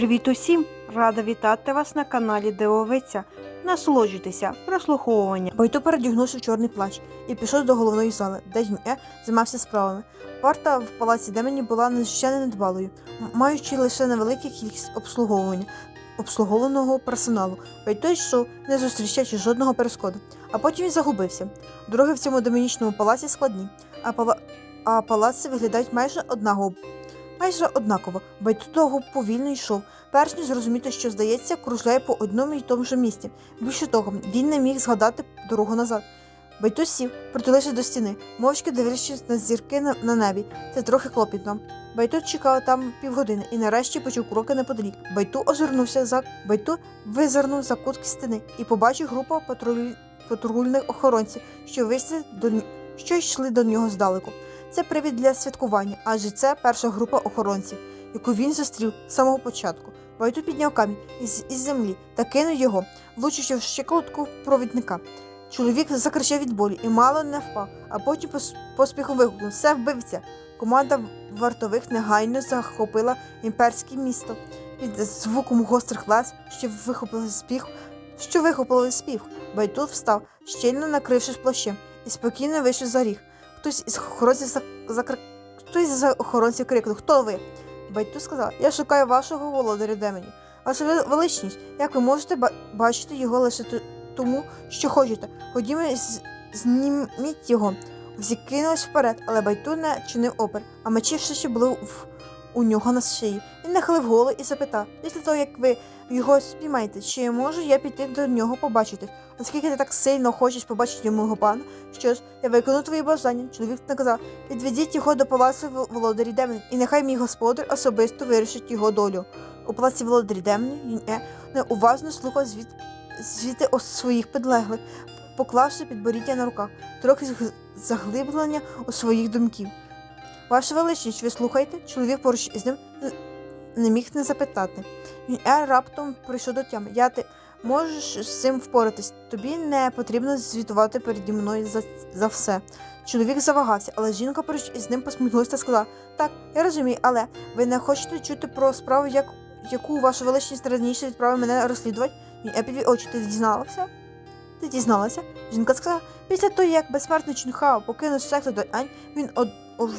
Привіт усім! Рада вітати вас на каналі Дивовиця. Насолоджуйтеся прослуховування. Байто передягнувся чорний плащ і пішов до головної зали, де Юн'е займався справами. Варта в палаці Демені була надзвичайно недбалою, маючи лише невелику кількість обслуговування обслугованого персоналу. Байто йшов, не зустрічаючи жодного перешкоду. А потім він загубився. Дороги в цьому демонічному палаці складні, а, пала... а палаци виглядають майже однаково. Майже однаково, Байто довго повільно йшов, перш ніж зрозуміти, що здається, кружляє по одному й тому ж місці. Більше того, він не міг згадати дорогу назад. Байто сів, притулившись до стіни, мовчки дивлячись на зірки на, небі. Це трохи клопітно. Байто чекав там півгодини і нарешті почув кроки неподалік. Байто озирнувся за Байто визирнув за кутки стіни і побачив групу патруль... патрульних охоронців, що вийшли до що йшли до нього здалеку. Це привід для святкування, адже це перша група охоронців, яку він зустрів з самого початку. Байто підняв камінь із, із землі та кинув його, влучивши в щиколотку провідника. Чоловік закричав від болі і мало не впав, а потім пос- поспіхом вигукнув Все вбивця. Команда вартових негайно захопила імперське місто під звуком гострих лаз, що вихопили спіх, що вихопили спіх. Байтут встав, щільно накрившись плащем, і спокійно вийшов за ріг. Хтось із охоронців зак- закри... Хтось із охоронців крикнув Хто ви? Байту сказав, я шукаю вашого володаря Демені. Ваша вели- величність, як ви можете бачити його лише тому, що хочете. Ходімо, зніміть його. Всі кинулись вперед, але Байту не чинив опер, а мечі все ще були в... у нього на шиї. Він нахилив голову і запитав, після того, як ви його спіймаєте, чи можу я піти до нього побачити? Оскільки ти так сильно хочеш побачити мого пана, що ж, я виконую твої бажання. Чоловік наказав, відведіть його до палацу володарі Демені, і нехай мій господар особисто вирішить його долю. У палаці володарі Демені він е, неуважно слухав звіт, звіти о своїх підлеглих, поклавши підборіддя на руках, трохи заглиблення у своїх думків. Ваша величність, ви слухаєте? Чоловік поруч із ним не міг не запитати. Він е раптом прийшов до тями. Я ти можеш з цим впоратись. Тобі не потрібно звітувати переді мною за, за все. Чоловік завагався, але жінка поруч із ним посміхнулася та сказала: Так, я розумію, але ви не хочете чути про справу, як, яку ваша величність раніше відправив мене розслідувати? Він е підвів очі, ти дізналася? Ти дізналася? Жінка сказала, після того, як безсмертний Чунхао покинув секту до Ань, він од...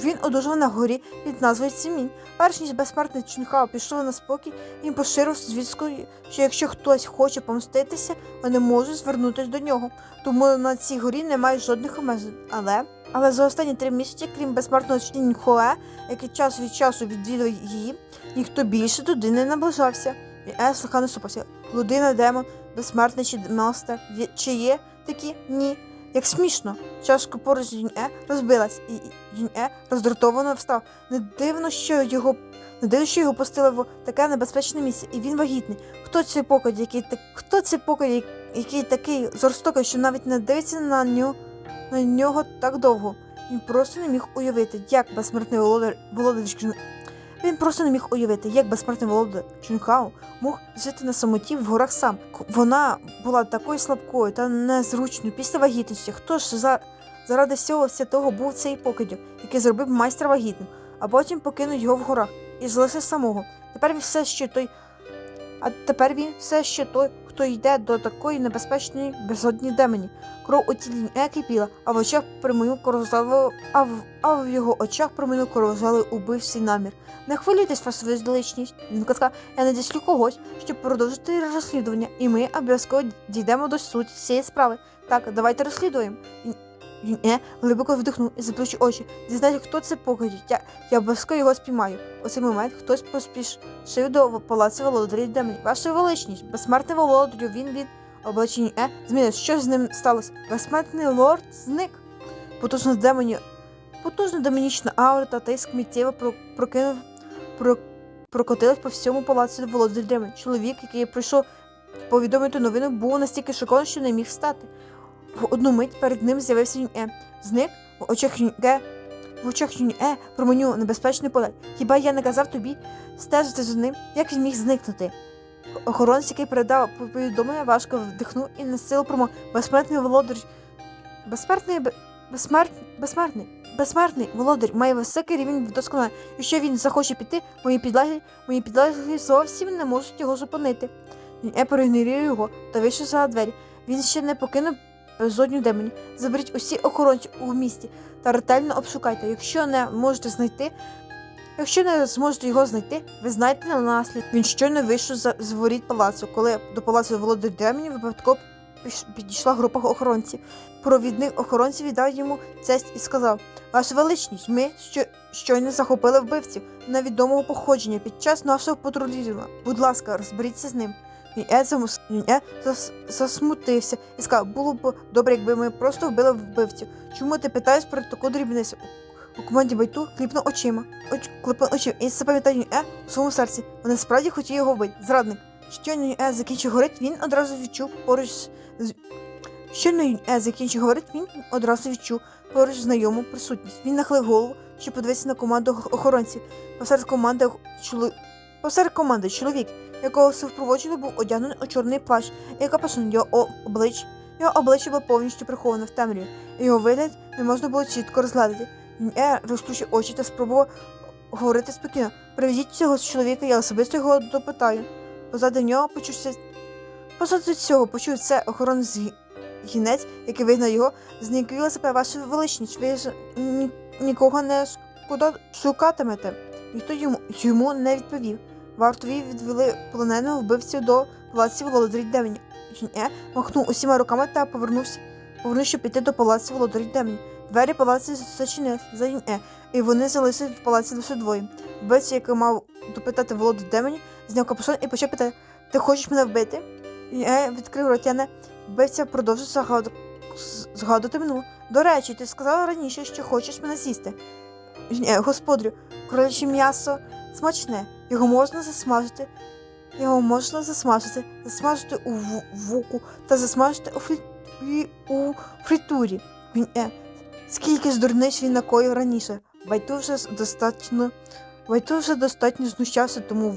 він одужав на горі під назвою Цімінь. Перш ніж безсмертний Чунхао пішов на спокій, він поширив звістку, що якщо хтось хоче помститися, вони можуть звернутися до нього. Тому на цій горі немає жодних обмежень. Але але за останні три місяці, крім безсмертного Чінхое, який час від часу відвідує її, ніхто більше туди не наближався. І Е слухано супався. Людина, демон, безсмертний чи монстр. Чи є такі? Ні. Як смішно. Чашка поруч з Юнь-Е розбилась, і Юнь-Е роздратовано встав. Не дивно, що його не дивно, що його пустили в таке небезпечне місце, і він вагітний. Хто цей покидь, який так хто цей покидь, який такий жорстокий, що навіть не дивиться на нього на нього так довго? Він просто не міг уявити, як безсмертний володар володар Чун- він просто не міг уявити, як безсмертний володар Чунхау мог жити на самоті в горах сам. Вона була такою слабкою та незручною після вагітності. Хто ж за... заради всього святого був цей покидьок, який зробив майстра вагітним, а потім покинув його в горах і залишив самого. Тепер він все ще той. А тепер він все ще той, хто йде до такої небезпечної безодні демені. Кров у тілі не кипіла, а в очах проминув корозали, а в, а в його очах проминув корозали убивцій намір. Не хвилюйтесь, ваша величність. Він сказав, я надішлю когось, щоб продовжити розслідування, і ми обов'язково дійдемо до суті цієї справи. Так, давайте розслідуємо. Він, е, глибоко вдихнув і заплющив очі. Дізнайся, хто це покидів. Я, я обов'язково його спіймаю. У цей момент хтось поспішив до палацу володарів демонів. Ваша величність, безсмертний володарю, він від облачені е, змінив, що з ним сталося. Безсмертний лорд зник. Потужно демоні, потужна демонічна аура та тиск миттєво про, прокинув, про, прокотилась по всьому палацу володарів демонів. Чоловік, який прийшов повідомити новину, був настільки шокований, що не міг встати. В одну мить перед ним з'явився Юнь-Е. Зник в очах Юнь-Е. В очах Юнь-Е променю небезпечний полет. Хіба я не казав тобі стежити за ним, як він міг зникнути? Охоронець, який передав повідомлення, важко вдихнув і на силу промов. Безсмертний володар. Безсмертний безсмерт... безсмертний. безсмертний володар має високий рівень вдосконалення. Якщо він захоче піти, мої підлеглі, мої підлеглі зовсім не можуть його зупинити. Я проігнорую його та вийшов за двері. Він ще не покинув безодню демонів. Заберіть усі охоронці у місті та ретельно обшукайте. Якщо не можете знайти, якщо не зможете його знайти, ви знаєте на наслід. Він щойно вийшов з воріт палацу, коли до палацу володар демонів випадково підійшла група охоронців. Провідник охоронців віддав йому цесть і сказав: Ваша величність, ми що, щойно захопили вбивців невідомого походження під час нашого патрулювання. Будь ласка, розберіться з ним. І Ед замус... зас... засмутився і сказав, було б добре, якби ми просто вбили вбивців. Чому ти питаєш про таку дрібницю? У команді Байту кліпнув очима. Оч... кліпнув очима і запам'ятав Е у своєму серці. Вони справді хотіли його вбити. Зрадник. Щойно Е закінчив говорити, він одразу відчув поруч з... з- Щойно Е закінчив говорити, він одразу відчув поруч знайому присутність. Він нахилив голову, щоб подивитися на команду ох- охоронців. Посеред команди ох- чоло... посеред команди чоловік, якого супроводжували, був одягнений у чорний плащ і капюшон його о- облич. Його обличчя було повністю приховане в темряві, і його вигляд не можна було чітко розглядати. Він е розплющив очі та спробував говорити спокійно. Приведіть цього чоловіка, я особисто його допитаю. Позаду нього почувся. Позаду цього почув це охоронний згі- гінець, який вигнав його, зникла себе ваша величність. Ви ж ні- нікого не шкода шукатимете. Ніхто йому, йому не відповів. Вартові відвели полоненого вбивців до палаці володарів Демені. Е махнув усіма руками та повернувся, повернувся щоб піти до палаці володарів Демені. Двері палаці зачинилися за Е, і вони залишили в палаці лише двоє. Вбивця, який мав допитати володар Демені, зняв капюшон і почав питати: Ти хочеш мене вбити? Е відкрив ротяне. Вбивця продовжив загаду... згадувати минуле. До речі, ти сказала раніше, що хочеш мене з'їсти. Е, господарю, кроляче м'ясо смачне, його можна засмажити. Його можна засмажити, засмажити у вуку та засмажити у, фрі... у фритурі. Він е. Скільки ж дурнич він накоїв раніше. Байту достатньо. Байту вже достатньо знущався, тому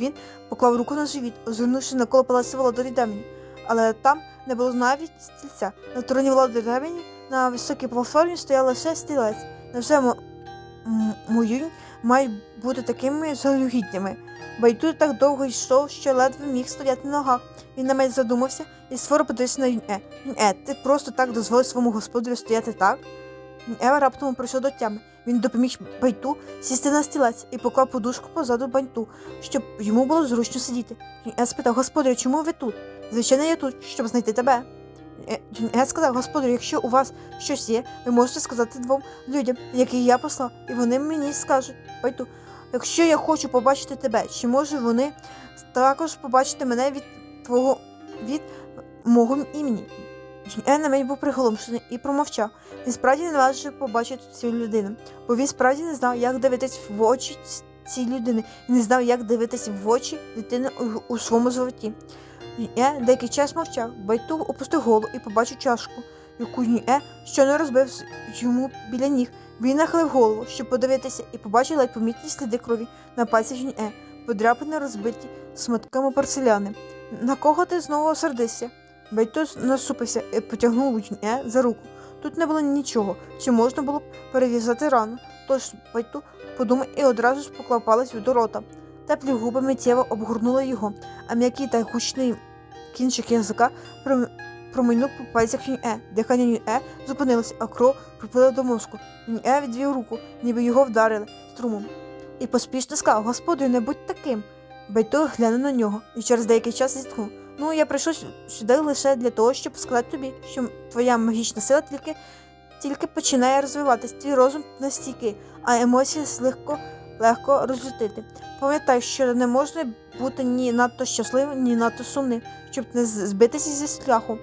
він поклав руку на живіт, озирнувши навколо палацу володарі Демені. Але там не було навіть стільця. На троні володарі Демені на високій платформі стояв лише стілець. Невже мо... мають бути такими жалюгідними? Байту так довго йшов, що ледве міг стояти на ногах. Він на мене задумався і сфоро подивився на Юнье. Юнье, ти просто так дозволив своєму господарю стояти так? Юнье раптом прийшов до тями. Він допоміг Байту сісти на стілець і поклав подушку позаду Байту, щоб йому було зручно сидіти. Юнье спитав, господарю, чому ви тут? Звичайно, я тут, щоб знайти тебе. Я сказав, господарю, якщо у вас щось є, ви можете сказати двом людям, яких я послав, і вони мені скажуть. Байту, якщо я хочу побачити тебе, чи може вони також побачити мене від твого від мого імені? Е на мені був приголомшений і промовчав. Він справді не наважив побачити цю людину, бо він справді не знав, як дивитись в очі цій людини, і не знав, як дивитись в очі дитини у, у своєму животі. Е деякий час мовчав, Байту опустив голову і побачив чашку, яку Е щойно розбив йому біля ніг. Він нахилив голову, щоб подивитися, і побачив ледь помітні сліди крові на пальцях Е, подряпини розбиті сматками порцеляни. На кого ти знову сердишся? Байту насупився і потягнув Е за руку. Тут не було нічого, чи можна було б перев'язати рану. Тож Байту подумав і одразу ж поклав палець до рота. Теплі губи миттєво обгорнули його, а м'який та гучний кінчик язика промайнув по пальцях Юнь-Е. Дихання Юнь-Е зупинилося, а кров приплила до мозку. Юнь-Е відвів руку, ніби його вдарили струмом. І поспішно сказав, господарю, не будь таким. Байту глянув на нього і через деякий час зітхнув. Ну, я прийшов сюди лише для того, щоб сказати тобі, що твоя магічна сила тільки, тільки починає розвиватись, твій розум настільки, а емоції легко, легко розлютити. Пам'ятай, що не можна бути ні надто щасливим, ні надто сумним, щоб не збитися зі шляху.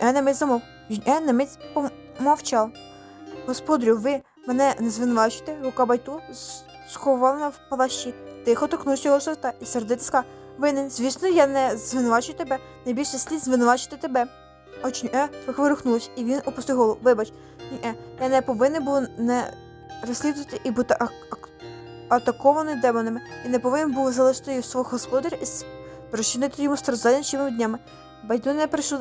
Е на мить замов. Е на мить помовчав. Господарю, ви мене не звинувачуєте, рука байту схована в палащі. Тихо торкнувся його живота і сердито винен, звісно, я не звинувачую тебе, найбільше слід звинувачити тебе. Очі е трохи вирухнулось, і він опустив голову. Вибач, е, я не повинен був не розслідувати і бути ак- ак- атакований демонами, і не повинен був залишити свого господаря і причинити йому страждання чими днями. Байду не прийшов.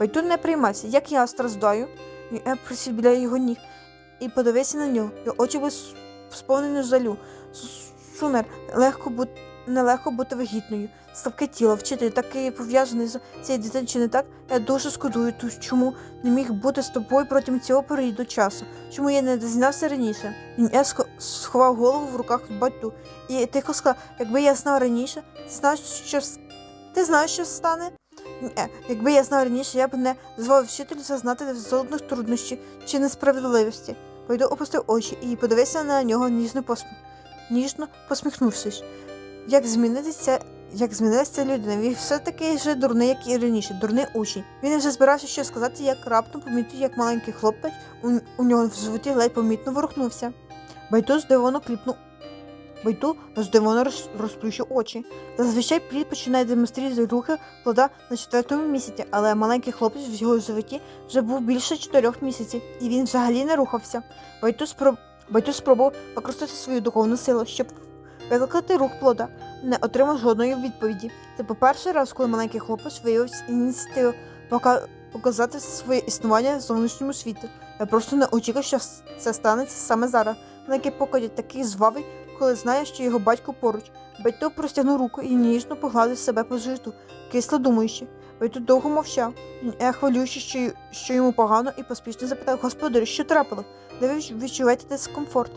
Байду не приймався, як я страждаю. Ні, е присів біля його ніг. і подивився на нього. Його очі були сповнені жалю. Сумер, легко бути. Нелегко бути вагітною. Слабке тіло, вчитель такий пов'язаний з цією дитиною, чи не так? Я дуже шкодую, ту- чому не міг бути з тобою протягом цього періоду часу. Чому я не дізнався раніше? Я схо- сховав голову в руках батю і тихо сказав, якби я знав раніше, знаєш, що ти знаєш, що стане? Е, якби я знав раніше, я б не дозволив вчителю зазнати жодних труднощів чи несправедливості. Пойду опустив очі і подивився на нього ніжно посміх. Ніжно посміхнувшись. Як змінитися, як змінилася людина? Він все такий же дурний, як і раніше, дурний учень. Він вже збирався щось сказати, як раптом помітив, як маленький хлопець у, у нього в животі ледь помітно ворухнувся. Байту здивовано кліпнув. Байту здивовано роз, розплющив очі. Зазвичай плід починає демонструвати рухи плода на четвертому місяці, але маленький хлопець в його животі вже був більше чотирьох місяців, і він взагалі не рухався. Байту, спроб... Спробував використати свою духовну силу, щоб викликати рух плода, не отримав жодної відповіді. Це по перший раз, коли маленький хлопець виявив ініціативу пока... показати своє існування в зовнішньому світу. Я просто не очікував, що це станеться саме зараз. Маленький покоїть такий звавий, коли знає, що його батько поруч. Батько простягнув руку і ніжно погладив себе по животу, кисло думаючи. Батько довго мовчав. Е, хвилюючи, що, що йому погано, і поспішно запитав господарю, що трапило, де ви відчуваєте дискомфорт.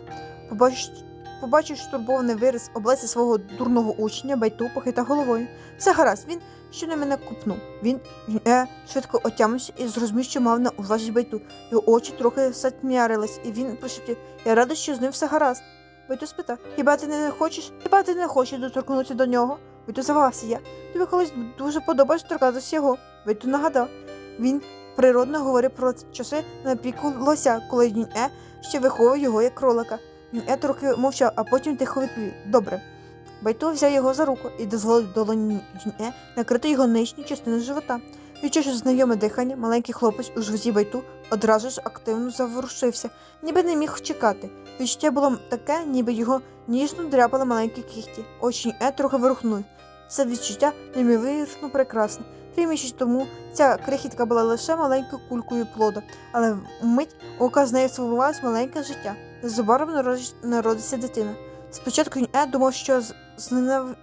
Побачив, стурбований вираз обличчя свого дурного учня, Байту похитав головою. Все гаразд, він ще на мене купнув. Він, е, швидко отямився і зрозумів, що мав на увазі Байту. Його очі трохи затьмярились, і він прошепів, я радий, що з ним все гаразд. Байту спитав, хіба ти не хочеш? Хіба ти не хочеш доторкнутися до нього? Байту завагався я. Тобі колись дуже подобалось торкатися його. Байту нагадав. Він природно говорив про часи на піку лося, коли він е ще виховував його як кролика. Він е трохи мовчав, а потім тихо відповів Добре. Байту взяв його за руку і дозволив долоні е накрити його нижню частину живота. Відчувши знайоме дихання, маленький хлопець у животі байту одразу ж активно заворушився, ніби не міг чекати. Відчуття було таке, ніби його ніжно дряпали маленькі кіхті. Очі е трохи вирухнули. Це відчуття неймовірно прекрасне. Три місяці тому ця крихітка була лише маленькою кулькою плода, але вмить ока з нею сформувалось маленьке життя. Незабаром народиться дитина. Спочатку е думав, що зненав...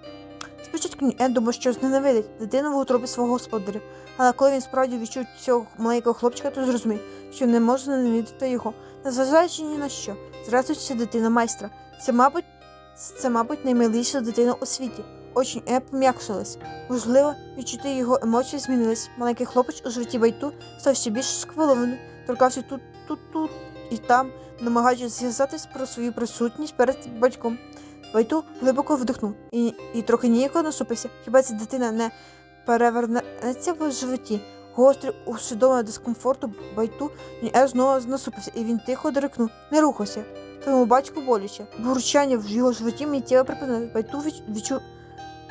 Спочатку він е думав, що зненавидить дитину в утробі свого господаря, але коли він справді відчув цього маленького хлопчика, то зрозумів, що не може зненавидіти його, незважаючи ні на що. Зрештою, дитина майстра. Це, мабуть, це, мабуть, наймиліша дитина у світі. Очі е пом'якшились. Можливо, відчути його емоції змінились. Маленький хлопець у животі байту став ще більш сквилований, торкався тут, тут, тут і там, намагаючись зв'язатись про свою присутність перед батьком. Байту глибоко вдихнув і, і трохи ніяко насупився. Хіба ця дитина не перевернеться в животі? Гострий усвідомлення дискомфорту байту е знову насупився, і він тихо дорикнув. Не рухайся. Твоєму батьку боляче. Бурчання в його животі миттєво припинилось. Байту відч- відчув.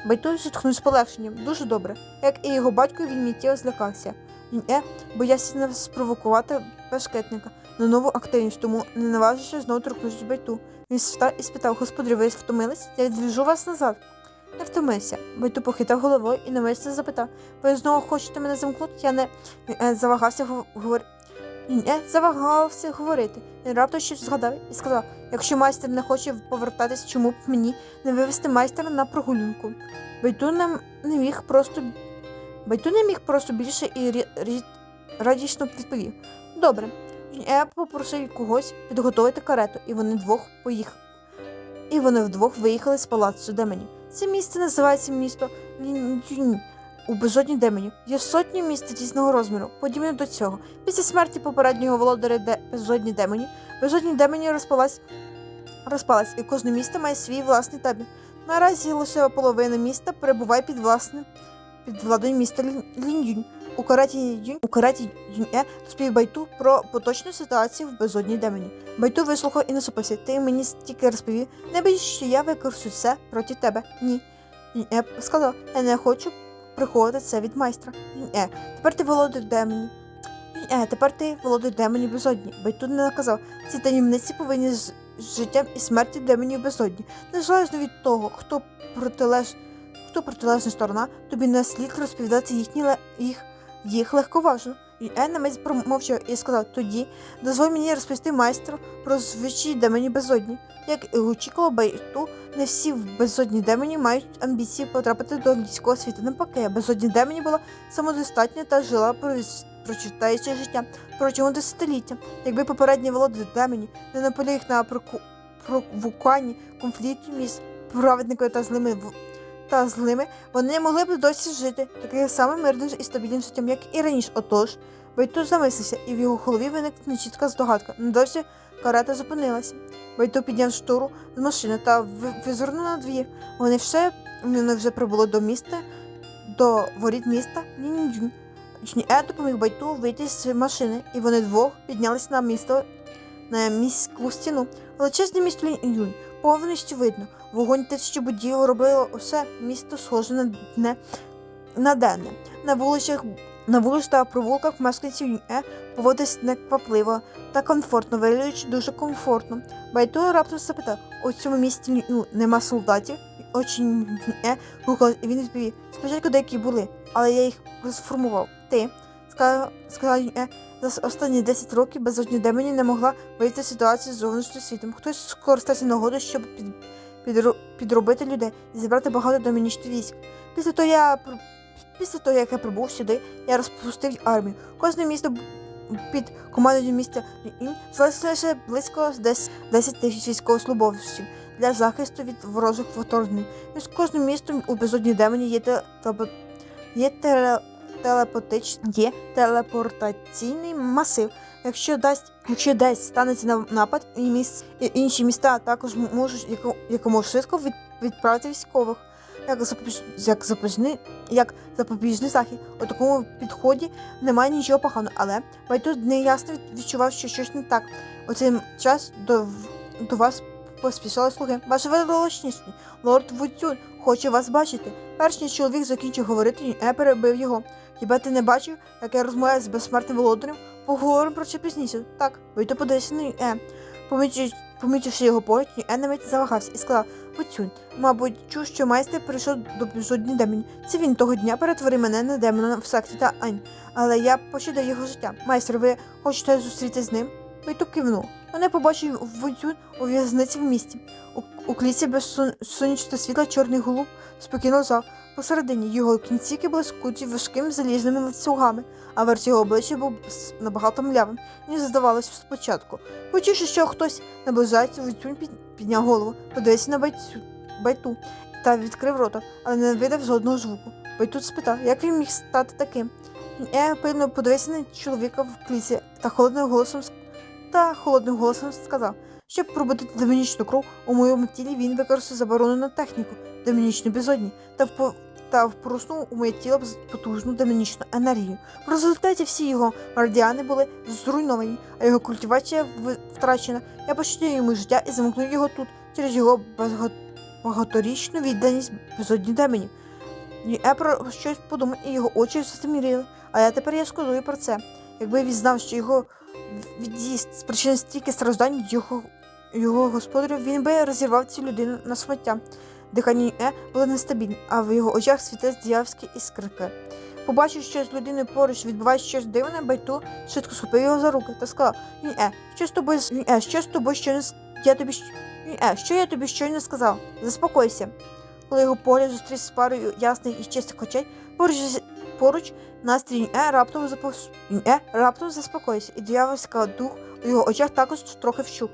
Байту зітхнув з полегшенням. Дуже добре. Як і його батько, він миттєво злякався. Він е боявся спровокувати бешкетника на нову активність, тому не наважився знову торкнутися байту. Він встав і спитав, господарю, ви втомились? Я відвіжу вас назад. Не втомився. Байту похитав головою і навмисно запитав, ви знову хочете мене замкнути? Я не е, завагався говорити. Він е, завагався говорити. Він раптом щось згадав і сказав, якщо майстер не хоче повертатись, чому б мені не вивести майстера на прогулянку? Байту не, не міг просто Байту не міг просто більше і рі- радісно відповів. Добре. Е попросив когось підготувати карету, і вони двох поїхали. І вони вдвох виїхали з палацу Деменів. Це місце називається місто Лінюнь у безодні Деменів. Є сотні міст різного розміру, подібно до цього. Після смерті попереднього володаря де... безодні Демені, безодні Демені розпалась, розпалась, і кожне місто має свій власний табір. Наразі лише половина міста перебуває під власним під владою міста Лін- Лінюнь. У кареті Юнь-Е розповів Байту про поточну ситуацію в безодні Демені. Байту вислухав і насупився. Ти мені стільки розповів, не бійся, що я використаю все проти тебе. Ні. Юнь-Е сказав, я не хочу приховувати це від майстра. Юнь-Е, тепер ти володар Демені. Юнь-Е, тепер ти володар Демені безодні. Байту не наказав. Ці таємниці повинні з життям і смертю Демені безодні. Незалежно від того, хто протилеж... хто протилежна сторона, тобі не слід розповідати їхні їх їх легковажно. І Е на мить промовчав і сказав: тоді дозволь мені розповісти майстру про звичай демонів безодні. Як і очікував Байту, не всі в безодні демоні мають амбіції потрапити до людського світу. Навпаки, безодні демоні була самодостатня та жила прочитаючи життя протягом десятиліття. Якби попередні володарі демонів не наполіг на провокуванні конфліктів між праведниками та злими та злими, вони могли б досі жити таким самим мирним і стабільним життям, як і раніше. Отож, Байту замислився, і в його голові виникла нечітка здогадка. Недовсі карета зупинилася. Байту підняв штору з машини та визирнув на двір. Вони все вони вже прибули до міста, до воріт міста Ніндюнь. Е допоміг Байту вийти з машини, і вони двох піднялися на місто на міську стіну. Величезне місто Лінь-Юнь повністю видно. Вогонь тисячі будівель робило усе місто схоже на дне на денне. На вулицях на вулицях та провулках мешканців Е поводились неквапливо та комфортно, виглядаючи дуже комфортно. Байту раптом запитав, у цьому місті Ню нема солдатів. Очі Е гукали, і він відповів, спочатку деякі були, але я їх розформував. Ти, сказав, сказав Е, за останні 10 років безодні демонів не могла вийти з ситуації з зовнішнім світом. Хтось скористався нагодою, щоб під, підро- підробити людей і зібрати багато домінічних військ. Після того я після того, як я прибув сюди, я розпустив армію. Кожне місто під командою міста залишилося близько десь 10 тисяч військовослужбовців для захисту від ворожих вторгнень. Між кожним містом у безодні демоні є, те, є теле- телепотич, є телепортаційний масив. Якщо дасть, якщо десь станеться на- напад, і, міс, і інші міста також можуть яко- якомога швидко від, відправити військових. Як запобіж, як запобіжний, як запобіжний захід. У такому підході немає нічого поганого, але Байту неясно відчував, що щось не так. У цей час до, до вас поспішали слуги. Ваше величність, лорд Вуцюн хоче вас бачити. Перш ніж чоловік закінчив говорити, е перебив його. Хіба ти не бачив, як я розмовляю з безсмертним володарем? Поговоримо про це пізніше. Так, подивився на е. Помітивши, помітивши його погляд, е на мить завагався і сказав, Вуцюн, мабуть, чув, що майстер прийшов до безодні демонів. Це він того дня перетворив мене на демона в секті та Ань. Але я пощадив його життя. Майстер, ви хочете зустрітися з ним? Байту кивнув. Мене побачив Вуцюн у в'язниці в місті. У, у кліці без сон, сонячного світла чорний голуб спокійно лежав. Посередині його кінцівки були скуті важкими залізними ланцюгами, а верх його обличчя був набагато млявим, ніж здавалося спочатку. Почувши, що хтось наближається, під, підняв голову, подивився на байтю, байту та відкрив рота, але не видав жодного звуку. Байту спитав, як він міг стати таким. Я пильно подивився на чоловіка в кліці та холодним голосом та холодним голосом сказав, щоб пробудити демонічну кров у моєму тілі, він використав заборонену техніку демонічну безодні та впо- та впорснув у моє тіло потужну демонічну енергію. В результаті всі його радіани були зруйновані, а його культивація втрачена. Я пощадив йому життя і замкнув його тут через його багато- багаторічну відданість безодні демонів. Про щось подумав, і його очі затеміріли. А я тепер я шкодую про це. Якби він знав, що його від'їзд спричинить стільки страждань його, його господарю, він би розірвав цю людину на сміття. Дихання Е було нестабільне, а в його очах світились діявські іскрики. Побачив, що з людиною поруч відбувається щось дивне, байту швидко схопив його за руки та сказав: е, що з тобою е, що з тобою щойно я тобі е, що я тобі щойно сказав? Заспокойся. Коли його погляд зустрівся з парою ясних і чистих очей, поруч, поруч настрій Е раптом запос... Е раптом заспокоївся, і диявольська дух у його очах також трохи вщух.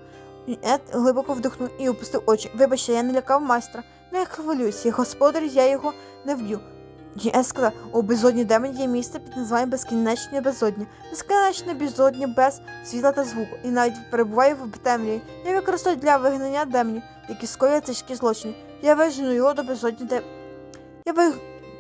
Ед глибоко вдихнув і опустив очі. Вибачте, я не лякав майстра. Не хвилюйся, господар, я його не вб'ю. Ед сказав, у безодні демон є місце під названням безкінечне безодня. Безкінечне безодня без світла та звуку, і навіть перебуває в темряві. Я використовую для вигнання демонів, які скоюють тяжкі злочини. Я вижену його до безодні де. Я ви...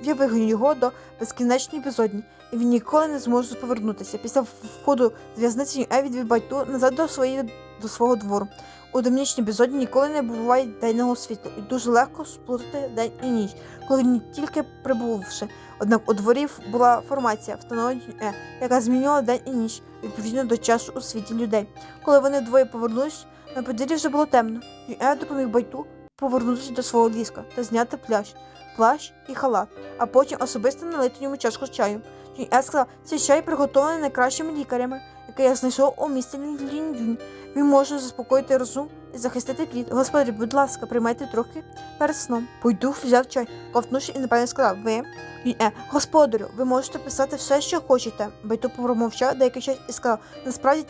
Я вигоню його до безкінечної безодні, і він ніколи не зможе повернутися. Після входу з в'язниці Е відвів байту назад до своєї до свого двору. У демонічній безодні ніколи не буває денного світла, і дуже легко сплутати день і ніч, коли він тільки прибувши. Однак у дворі була формація, встановлена Е, яка змінювала день і ніч відповідно до часу у світі людей. Коли вони двоє повернулись, на подвір'ї вже було темно, і Е допоміг байту повернутися до свого ліска та зняти пляж. Плащ і халат, а потім особисто налити йому чашку чаю. Чунь Е сказав, цей чай приготований найкращими лікарями, який я знайшов у місті Лінь-Юнь. Він може заспокоїти розум і захистити плід. Господарі, будь ласка, приймайте трохи перед сном. Пойду взяв чай, ковтнувши і напевно сказав, ви. Юнь Е, господарю, ви можете писати все, що хочете. Байту промовчав деякий час і сказав, насправді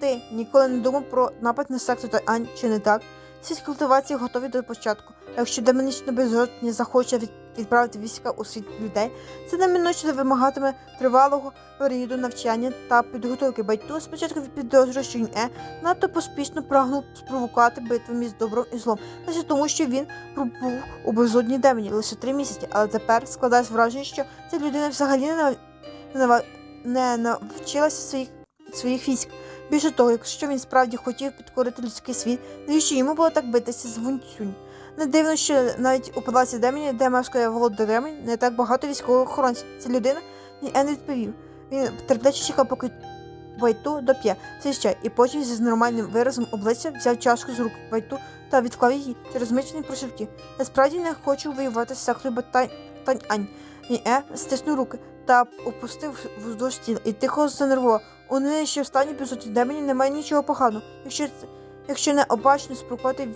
ти ніколи не думав про напад на секту та Ань, чи не так? Всі культивації готові до початку. Якщо демонічно безжодні захоче від- відправити війська у світ людей, це неминуче вимагатиме тривалого періоду навчання та підготовки. Байту спочатку підозрює, що Юнь-Е надто поспішно прагнув спровокувати битву між добром і злом, лише тому, що він пробув у безодній демоні лише три місяці, але тепер складається враження, що ця людина взагалі не навчилася своїх, своїх військ. Більше того, якщо він справді хотів підкорити людський світ, навіщо йому було так битися з Вунцюнь? Не дивно, що навіть у палаці Демені, де мешкає володар Демень, не так багато військових охоронців. Ця людина ні не відповів. Він терпляче чекав, поки Байту доп'є цей чай, і потім зі нормальним виразом обличчя взяв чашку з рук Байту та відклав її через мичний прошептів. Я справді не хочу воювати з сектою Батань Тань-Ань. Ні, е, стиснув руки та опустив вздовж тіла і тихо занервував. У неї ще в стані епізоді, де мені немає нічого поганого. Якщо, якщо не обачно спробувати